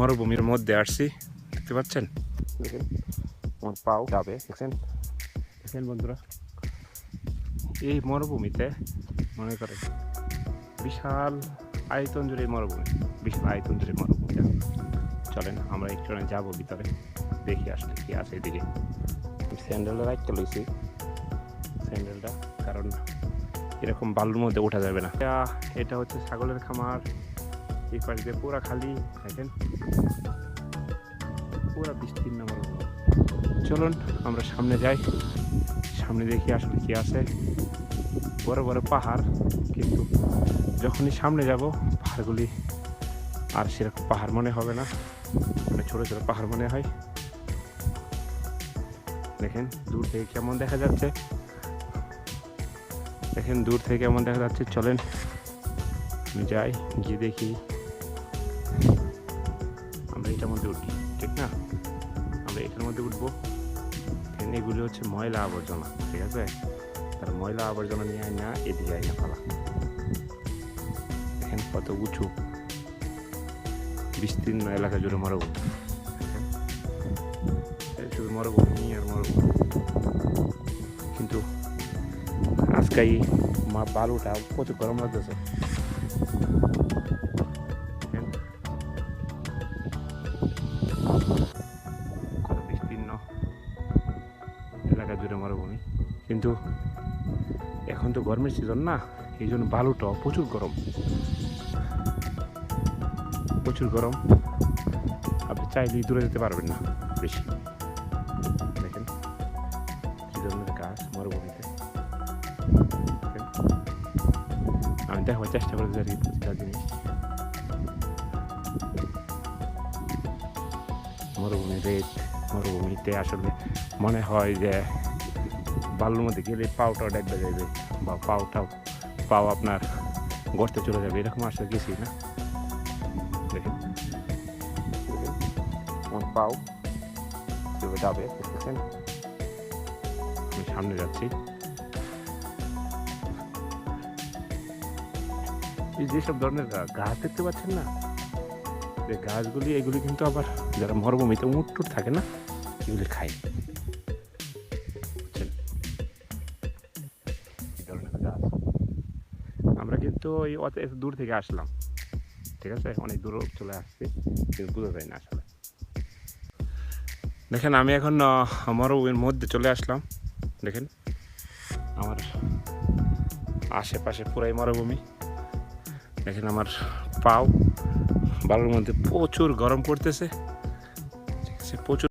মরুভূমির মধ্যে আসছি দেখতে পাচ্ছেন? দেখেন আমার পাও যাবে দেখছেন? দেখেন বন্ধুরা এই মরুভূমিতে মনে করেন বিশাল আয়তন জুড়ে মরুভূমি বিশাল আয়তন জুড়ে মরুভূমি চলেন আমরা একটু যাব ভিতরে দেখি আসলে কি আছে এদিকে। স্যান্ডেলটা রাখতে লইছি। স্যান্ডেলটা কারণ এরকম বালুর মধ্যে ওঠা যাবে না। এটা- এটা হচ্ছে ছাগলের খামার এই পাশ দিয়ে পুরা খালি দেখেন পুরা বিস্তীর্ণ মরুভূমি চলুন আমরা সামনে যাই সামনে দেখি আসলে কি আছে বড় বড় পাহাড় কিন্তু যখনই সামনে যাব পাহাড়গুলি আর সেরকম পাহাড় মনে হবে না মানে ছোট ছোট পাহাড় মনে হয় দেখেন দূর থেকে কেমন দেখা যাচ্ছে দেখেন দূর থেকে কেমন দেখা যাচ্ছে চলেন আমি যাই গিয়ে দেখি এটার মধ্যে উঠি, ঠিক না? আমরা এটার মধ্যে উঠবো। এখানে এগুলি হচ্ছে ময়লা আবর্জনা, ঠিক আছে? তার ময়লা আবর্জনা নিয়ে আয় না, এদিকে আয় না ফেলা দেখেন কত উঁচু। বিস্তীর্ণ এলাকা জুড়ে এই শুধু মরুভূমি আর মরুভূমি। কিন্তু আজকে এই মা বালুটা প্রচুর গরম লাগতেছে। কিন্তু এখন তো গরমের সিজন না, এই জন্য বালুটা প্রচুর গরম। প্রচুর গরম। আপনি চাইলেই দূরে যেতে পারবেন না বেশি। দেখেন কি ধরনের গাছ মরুভূমিতে। আমি দেখার চেষ্টা করে যাচ্ছি প্রতিটা জিনিস। মরুভূমি রেত মরুভূমিতে আসলে মনে হয় যে বালুর মধ্যে গেলে পাওটাও ডাকবে যাবে বা পাওটাও, পাও আপনার গর্তে চলে যাবে, এরকম আসলে কিছুই না। দেখেন। পাও কীভাবে যাবে আমি সামনে যাচ্ছি। এই যেসব ধরনের গাছ দেখতে পাচ্ছেন না? যে গাছগুলি, এগুলি কিন্তু আবার যারা মরুভূমিতে উঁট টুট থাকে না, এগুলি খায়। কিন্তু ওই অত দূর থেকে আসলাম। ঠিক আছে? অনেক দূর চলে আসছি, কিন্তু বোঝা যায় না আসলে। দেখেন, আমি এখন মরুভূমির মধ্যে চলে আসলাম। দেখেন, আমার আশেপাশে পুরাই মরুভূমি। দেখেন, আমার পাও, বালুর মধ্যে প্রচুর গরম করতেছে ঠিক আছে? প্রচুর